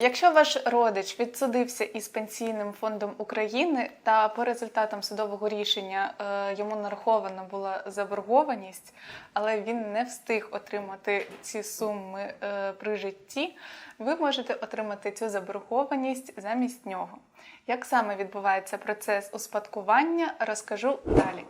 Якщо ваш родич відсудився із пенсійним фондом України та по результатам судового рішення е, йому нарахована була заборгованість, але він не встиг отримати ці суми е, при житті, ви можете отримати цю заборгованість замість нього. Як саме відбувається процес успадкування, розкажу далі.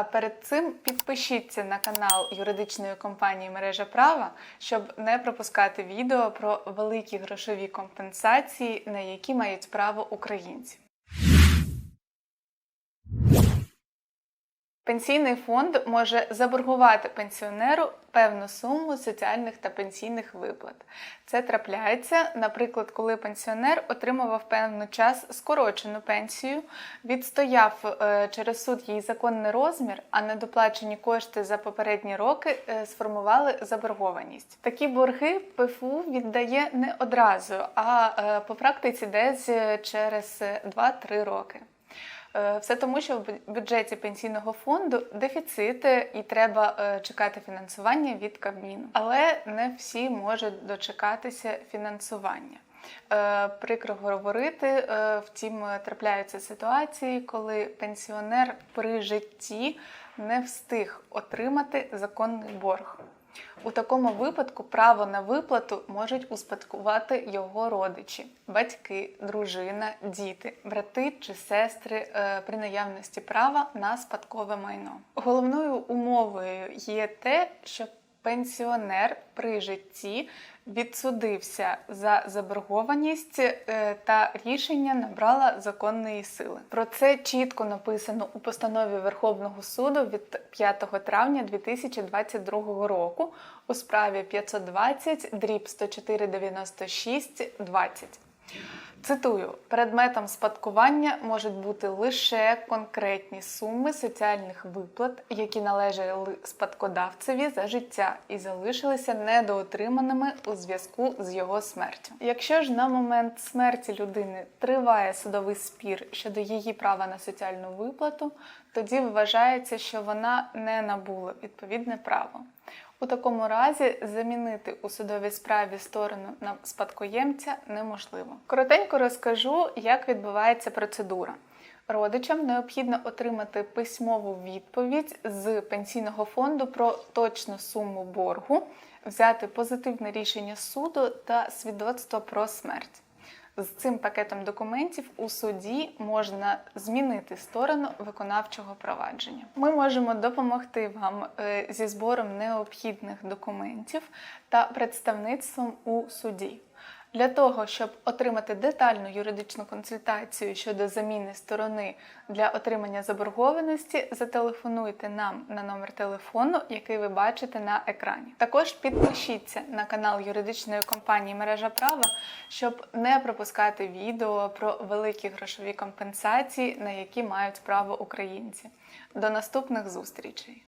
А перед цим підпишіться на канал юридичної компанії Мережа права, щоб не пропускати відео про великі грошові компенсації, на які мають право українці. Пенсійний фонд може заборгувати пенсіонеру певну суму соціальних та пенсійних виплат. Це трапляється, наприклад, коли пенсіонер отримував певний час скорочену пенсію, відстояв е, через суд її законний розмір, а недоплачені кошти за попередні роки е, сформували заборгованість. Такі борги ПФУ віддає не одразу, а е, по практиці десь через 2-3 роки. Е, Все тому, що в бюджеті пенсійного фонду дефіцити і треба е, чекати фінансування від Кабміну. Але не всі можуть дочекатися фінансування. Е, Прикро говорити, втім, трапляються ситуації, коли пенсіонер при житті не встиг отримати законний борг. У такому випадку право на виплату можуть успадкувати його родичі, батьки, дружина, діти, брати чи сестри е, при наявності права на спадкове майно. Головною умовою є те, що пенсіонер при житті відсудився за заборгованість е, та рішення набрала законної сили. Про це чітко написано у постанові Верховного суду від 5 травня 2022 року у справі 520 дріб 10496 20. Цитую: предметом спадкування можуть бути лише конкретні суми соціальних виплат, які належали спадкодавцеві за життя і залишилися недоотриманими у зв'язку з його смертю. Якщо ж на момент смерті людини триває судовий спір щодо її права на соціальну виплату, тоді вважається, що вона не набула відповідне право. У такому разі замінити у судовій справі сторону на спадкоємця неможливо. Коротенько розкажу, як відбувається процедура. Родичам необхідно отримати письмову відповідь з пенсійного фонду про точну суму боргу, взяти позитивне рішення суду та свідоцтво про смерть. З цим пакетом документів у суді можна змінити сторону виконавчого провадження. Ми можемо допомогти вам е, зі збором необхідних документів та представництвом у суді. Для того, щоб отримати детальну юридичну консультацію щодо заміни сторони для отримання заборгованості, зателефонуйте нам на номер телефону, який ви бачите на екрані. Також підпишіться на канал юридичної компанії Мережа права, щоб не пропускати відео про великі грошові компенсації, на які мають право українці. До наступних зустрічей!